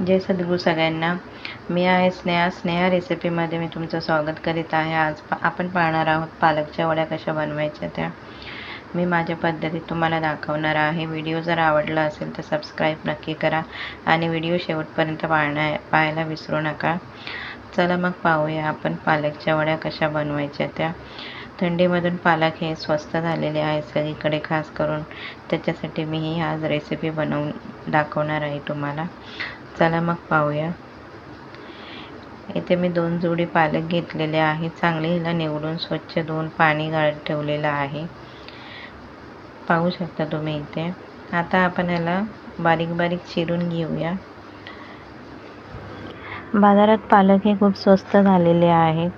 जय सद्गुरू सगळ्यांना. मी आहे स्नेहा. स्नेहा रेसिपीमध्ये मी तुमचं स्वागत करीत आहे. आज पा आपण पाहणार आहोत पालकच्या वड्या कशा बनवायच्या त्या. मी माझ्या पद्धतीत तुम्हाला दाखवणार आहे. व्हिडिओ जर आवडला असेल तर सबस्क्राईब नक्की करा आणि व्हिडिओ शेवटपर्यंत पाहण्या पाहायला विसरू नका. चला मग पाहूया आपण पालकच्या वड्या कशा बनवायच्या त्या. थंडीमधून पालक हे स्वस्त झालेले आहे सगळीकडे खास करून त्याच्यासाठी मी ही आज रेसिपी बनवून दाखवणार आहे तुम्हाला. चला मग पाहूया. इथे मी दोन जोडी पालक घेतलेले आहे चांगले हिला निवडून स्वच्छ धुवून पाणी गाळत ठेवलेलं आहे. पाहू शकता तुम्ही इथे. आता आपण याला बारीक बारीक चिरून घेऊया. बाजारात पालक हे खूप स्वस्त झालेले आहेत.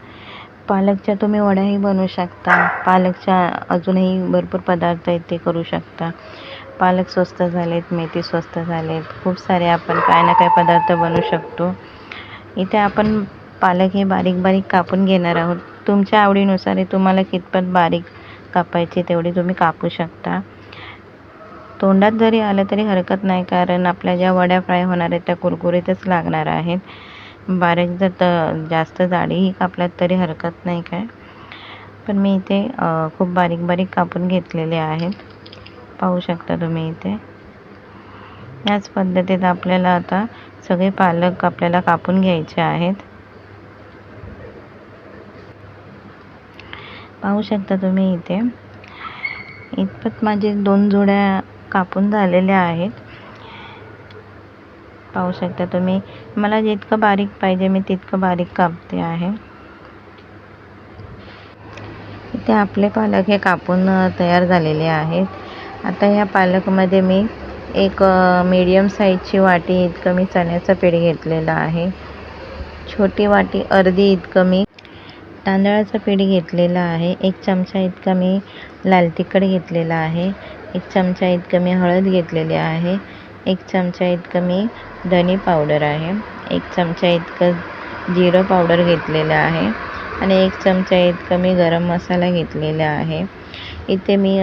पालकच्या तुम्ही वड्याही बनवू शकता. पालकच्या अजूनही भरपूर पदार्थ इथे करू शकता. पालक स्वस्त झालेत मेथी स्वस्त झालेत. खूप सारे आपण काय ना काय पदार्थ बनवू शकतो. इथे आपण पालक हे बारीक बारीक कापून घेणार आहोत. तुमच्या आवडीनुसार तुम्हाला कितपत बारीक कापायचे तेवढे तुम्ही कापू शकता. तोंडात जरी आलं तरी हरकत नाही कारण आपल्या ज्या वड्या फ्राय होणार आहेत त्या कुरकुरीतच लागणार आहेत. बारीक जर त जास्त जाडीही कापल्यात तरी हरकत नाही काय. पण मी इथे खूप बारीक बारीक कापून घेतलेले आहेत. पाहू शकता तुम्ही इथे. याच पद्धतीत आपल्याला आता सगळे पालक आपल्याला कापून घ्यायचे आहेत. पाहू शकता तुम्ही इथे. इतपत माझे दोन जोड्या कापून झालेल्या आहेत. पाहू शकता तुम्ही. मला जितकं बारीक पाहिजे मी तितकं बारीक कापते आहे. इथे आपले पालक हे कापून तयार झालेले आहेत. आता या पालकमध्ये मी एक मीडियम साईजची वाटी इतकं मी चण्याचं पीठ घेतलेलं आहे. छोटी वाटी अर्धी इतकं मी तांदळाचं पीठ घेतलेलं आहे. एक चमचा इतका मी लाल तिखट घेतलेला आहे. एक चमचा इतकं मी हळद घेतलेली आहे. एक चमचा इतकं मी धनी पावडर आहे. एक चमचा इतकं जिरं पावडर घेतलेलं आहे. आणि एक चमचा इतकं मी गरम मसाला घेतलेला आहे. इथे मी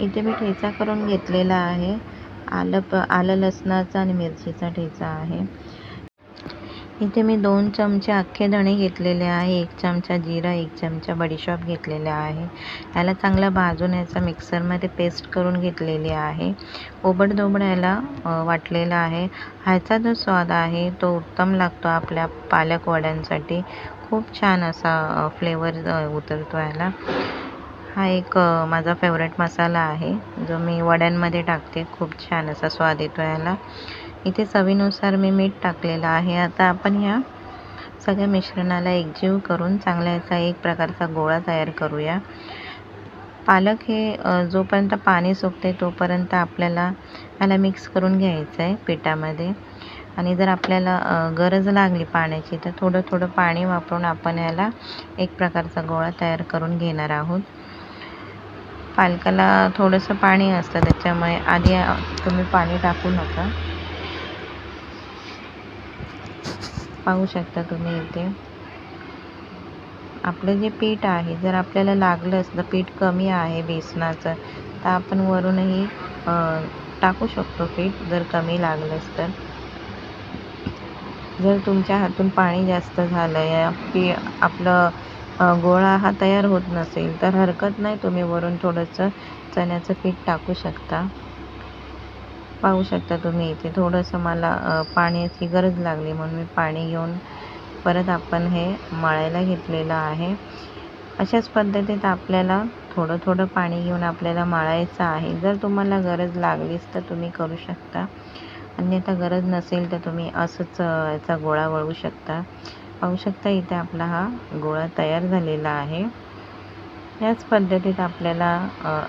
इथे मी ठेचा करून घेतलेला आहे. आलं प आलं लसणाचा आणि मिरचीचा ठेचा आहे. इथे मी दोन चमचे अख्खे धणे घेतलेले आहे. एक चमचा जिरा एक चमचा बडीशॉप घेतलेला आहे. याला चांगला भाजून याचा मिक्सरमध्ये पेस्ट करून घेतलेली आहे. ओबडधोबड याला वाटलेला आहे. ह्याचा जो स्वाद आहे तो उत्तम लागतो आपल्या पालक वड्यांसाठी खूप छान असा फ्लेवर उतरतो याला. हा एक माझा फेवरेट मसाला आहे. जो मी वड्यांमध्ये टाकते. खूप छान असा स्वाद येतो याला. इथे चवीनुसार मी मीठ टाकलेलं आहे. आता आपण ह्या सगळ्या मिश्रणाला एकजीव करून चांगला याचा एक प्रकारचा गोळा तयार करूया. पालक हे जोपर्यंत पाणी सुकते तोपर्यंत आपल्याला याला मिक्स करून घ्यायचं आहे पिठामध्ये. आणि जर आपल्याला गरज लागली पाण्याची तर थोडं थोडं पाणी वापरून आपण याला एक प्रकारचा गोळा तयार करून घेणार आहोत. पालकाला थोडंसं पाणी असतं त्याच्यामुळे आधी तुम्ही पाणी टाकू नका. पाहू शकता तुम्ही इथे. आपलं जे पीठ आहे जर आपल्याला लागलं असलं पीठ कमी आहे बेसनाचं तर आपण वरूनही टाकू शकतो पीठ जर कमी लागलंच तर जर तुमच्या हातून पाणी जास्त झालं या पी आपलं गोळा हा तयार होत नसेल तर हरकत नाही तुम्ही वरून थोडंसं चण्याचं पीठ टाकू शकता. पाहू शकता तुम्ही इथे थोडंसं मला पाण्याची गरज लागली म्हणून मी पाणी घेऊन परत आपण हे मळायला घेतलेलं आहे. अशाच पद्धतीत आपल्याला थोडं थोडं पाणी घेऊन आपल्याला मळायचं आहे. जर तुम्हाला गरज लागलीच तर तुम्ही करू शकता. अन्यथा गरज नसेल तर तुम्ही असंच याचा गोळा वळू शकता. पाहू शकता इथे आपला हा गोळा तयार झालेला आहे. याच पद्धतीत आपल्याला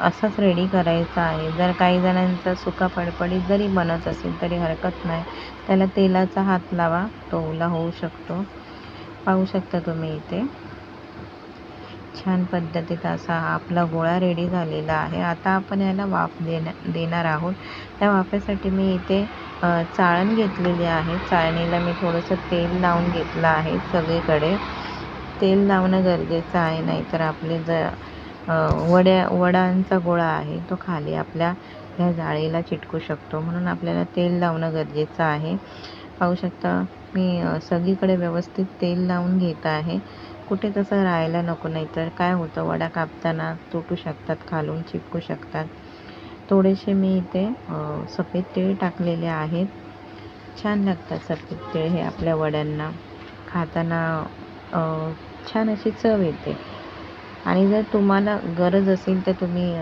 असंच रेडी करायचं आहे. जर काही जणांचा सुका पडपडीत जरी बनत असेल तरी हरकत नाही. त्याला तेलाचा हात लावा तो ओला होऊ शकतो. पाहू शकता तुम्ही इथे. छान पद्धतीत असा आपला गोळा रेडी झालेला आहे. आता आपण याला वाफ देण्या देणार आहोत. त्या वाफेसाठी मी इथे चाळण घेतलेली आहे. चाळणीला मी थोडंसं तेल लावून घेतलं आहे सगळीकडे. तेल लावणं गरजेचं आहे नाहीतर आपले ज वड्या वडांचा गोळा आहे तो खाली आपल्या ह्या जाळीला चिटकू शकतो. म्हणून आपल्याला तेल लावणं गरजेचं आहे. पाहू शकता मी सगळीकडे व्यवस्थित तेल लावून घेत आहे. कुठे तसं राहायला नको नाही तर काय होतं? वड्या कापताना तुटू शकतात खालून चिपकू शकतात. थोडेसे मी इथे सफेद तीळ टाकलेले आहेत. छान लागतात सफेद तीळ हे आपल्या वड्यांना. खाताना छान अशी चव येते. आणि जर तुम्हाला गरज असेल तर तुम्ही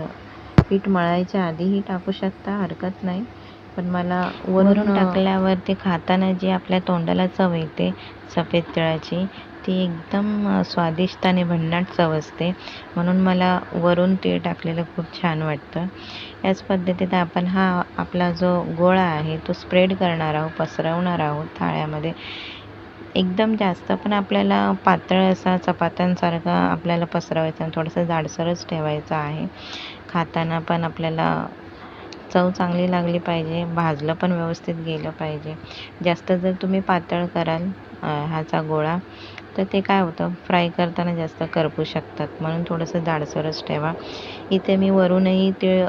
पीठ मळायच्या आधीही टाकू शकता हरकत नाही. पण मला वरून टाकल्यावर ते खाताना जी आपल्या तोंडाला चव येते सफेद तिळाची ती एकदम स्वादिष्ट आणि भन्नाट चव असते. म्हणून मला वरून तीळ टाकलेलं खूप छान वाटतं. याच पद्धतीत आपण हा आपला जो गोळा आहे तो स्प्रेड करणार आहोत पसरवणार आहोत थाळ्यामध्ये. एकदम जास्त पण आपल्याला पातळ असा चपात्यांसारखा आपल्याला पसरवायचा आणि थोडंसं जाडसरच ठेवायचं आहे. खाताना पण आपल्याला चव चांगली लागली पाहिजे भाजलं पण व्यवस्थित गेलं पाहिजे. जास्त जर तुम्ही पातळ कराल ह्याचा गोळा तर ते काय होतं? फ्राय करताना जास्त करपू शकतात. म्हणून थोडंसं जाडसरच ठेवा. इथे मी वरूनही तीळ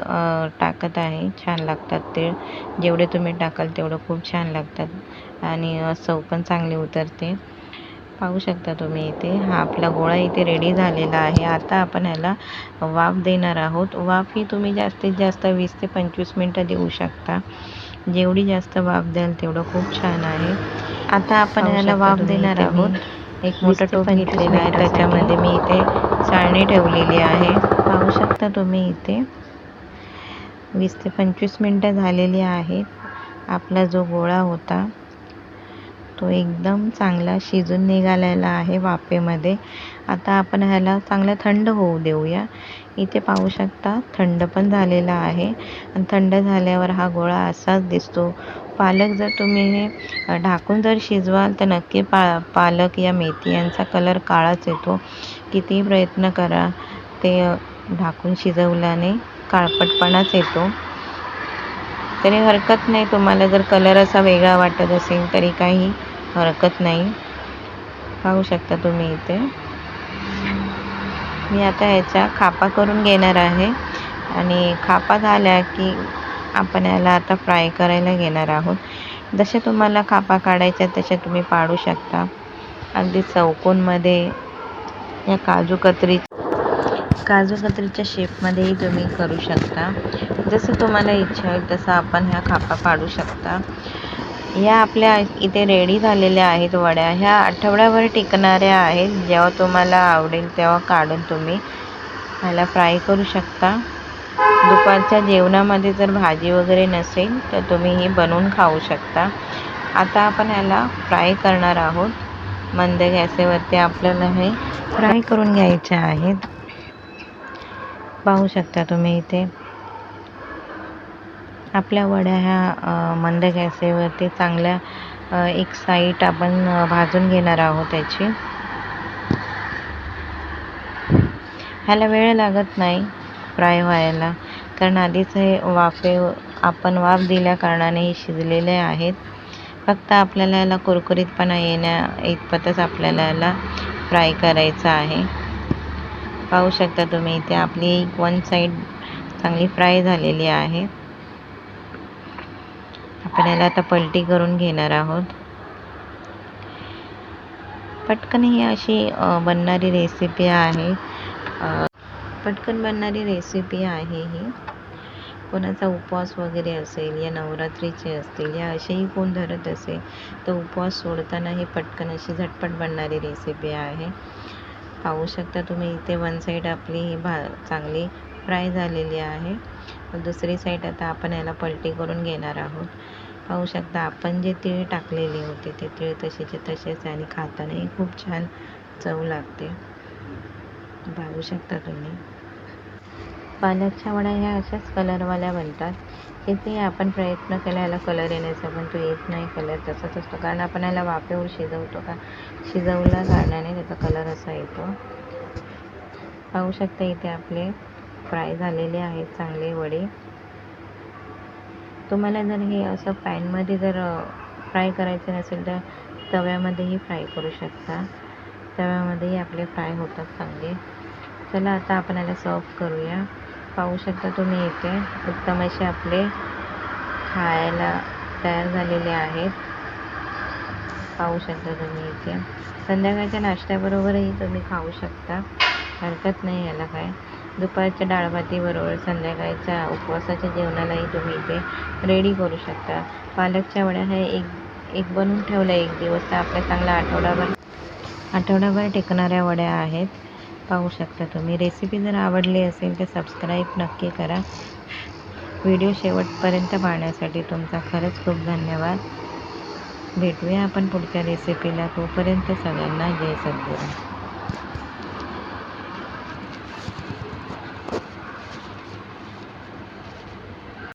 टाकत आहे. छान लागतात तीळ जेवढे तुम्ही टाकाल तेवढं खूप छान लागतात. आणि चव पण चांगली उतरते. पाहू शकता तुम्ही इथे. हा आपला गोळा इथे रेडी झालेला आहे. आता आपण ह्याला वाफ देणार आहोत. वाफ ही तुम्ही जास्तीत जास्त वीस ते पंचवीस मिनटं देऊ शकता. जेवढी जास्त वाफ द्याल तेवढं खूप छान आहे. आता आपण ह्याला वाफ देणार आहोत. एक मोठं टोप 25 घेतलेलं आहे. त्याच्यामध्ये मी इथे चाळणी ठेवलेली आहे. पाहू शकता तुम्ही इथे. वीस ते पंचवीस मिनटं झालेली आहेत. आपला जो गोळा होता तो एकदम चांगला शिजून निघालेला आहे वाफेमध्ये. आता आपण ह्याला चांगला थंड होऊ देऊया. इथे पाहू शकता थंड पण झालेला आहे. आणि थंड झाल्यावर हा गोळा असाच दिसतो. पालक जर तुम्ही हे ढाकून जर शिजवाल तर नक्की पा पालक या मेथी यांचा कलर काळाच येतो. कितीही प्रयत्न करा ते ढाकून शिजवल्याने काळपटपणाच येतो. तरी हरकत नाही तुम्हाला जर कलर असा वेगळा वाटत असेल तरी काही हरकत नाही. पाहू शकता तुम्ही इथे. मी आता ह्याचा खापा करून घेणार आहे. आणि खापा झाल्या की आपण याला आता फ्राय करायला घेणार आहोत. जसे तुम्हाला खापा काढायच्या तसे तुम्ही पाडू शकता. अगदी चौकोनमध्ये या काजू कत्री काजू कत्रीच्या शेपमध्येही तुम्ही करू शकता. जसं तुम्हाला इच्छा होईल तसं आपण ह्या खापा पाडू शकता. या आपल्या इथे रेडी झालेल्या आहेत वड्या. ह्या आठवड्याभर टिकणाऱ्या आहेत. जेव्हा तुम्हाला आवडेल तेव्हा काढून तुम्ही ह्याला फ्राय करू शकता. दुपारच्या जेवणामध्ये जर भाजी वगैरे नसेल तर तुम्ही ही बनवून खाऊ शकता. आता आपण ह्याला फ्राय करणार आहोत. मंद गॅसेवरती आपल्याला हे फ्राय करून घ्यायचे आहेत. पाहू शकता तुम्ही इथे. आपल्या वड्या ह्या मंद गॅसेवरती चांगल्या एक साईट आपण भाजून घेणार आहोत त्याची. ह्याला वेळ लागत नाही फ्राय व्हायला. कारण आधीच हे वाफे आपण वाफ दिल्या कारणाने हे शिजलेले आहेत. फक्त आपल्याला याला कुरकुरीतपणा येण्या इतपतच आपल्याला याला फ्राय करायचं आहे. पाहू शकता तुम्ही इथे आपली एक वन साईड चांगली फ्राय झालेली आहे. आपण याला आता पलटी करून घेणार आहोत. पटकन ही अशी बनणारी रेसिपी आहे. पटकन बनणारी रेसिपी आहे ही. कोणाचा उपवास वगैरे असेल या नवरात्रीचे असतील या असेही कोण धरत असेल तर उपवास सोडताना ही पटकन अशी झटपट बनणारी रेसिपी आहे. पाहू शकता तुम्ही इथे वन साईड आपली ही भा चांगली फ्राय झालेली आहे. दुसरी साईड आता आपण याला पलटी करून घेणार आहोत. पाहू शकता आपण जे तीळ टाकलेले होते ते तीळ तसेचे तसेच आहे आणि खातानाही खूप छान चव लागते. पाहू शकता तुम्ही. पालकच्या वड्या ह्या अशाच कलरवाल्या बनतात इथे आपण प्रयत्न केला याला कलर येण्याचा पण तो येत नाही कलर तसाच असतो. कारण आपण याला वाफेवर शिजवतो का? शिजवल्या कारणाने त्याचा कलर असा येतो. पाहू शकता इथे आपले फ्राय झालेले आहेत चांगले वडे. तुम्हाला जर हे असं पॅनमध्ये जर फ्राय करायचं नसेल तर तव्यामध्येही फ्राय करू शकता. तव्यामध्येही आपले फ्राय होतात चांगले. चला आता आपण याला सर्व करूया. पाहू शकता तुम्ही इथे उत्तम असे आपले खायला तयार झालेले आहेत. पाहू शकता तुम्ही इथे. संध्याकाळच्या नाश्त्याबरोबरही तुम्ही खाऊ शकता. हरकत नाही याला काय. दुपारच्या डाळभातीबरोबर संध्याकाळच्या उपवासाच्या जेवणालाही तुम्ही इथे रेडी करू शकता. पालकच्या वड्या हे एक एक बनवून ठेवलं एक दिवस तर आपल्या चांगला आठवडाभर आठवडाभर टिकणाऱ्या वड्या आहेत. पाहू शकता तुम्ही. रेसिपी जर आवडली असेल तर सबस्क्राईब नक्की करा. व्हिडिओ शेवटपर्यंत पाहण्यासाठी तुमचा खरंच खूप धन्यवाद. भेटूया आपण पुढच्या रेसिपीला तोपर्यंत सगळ्यांना जय सद्गुरू.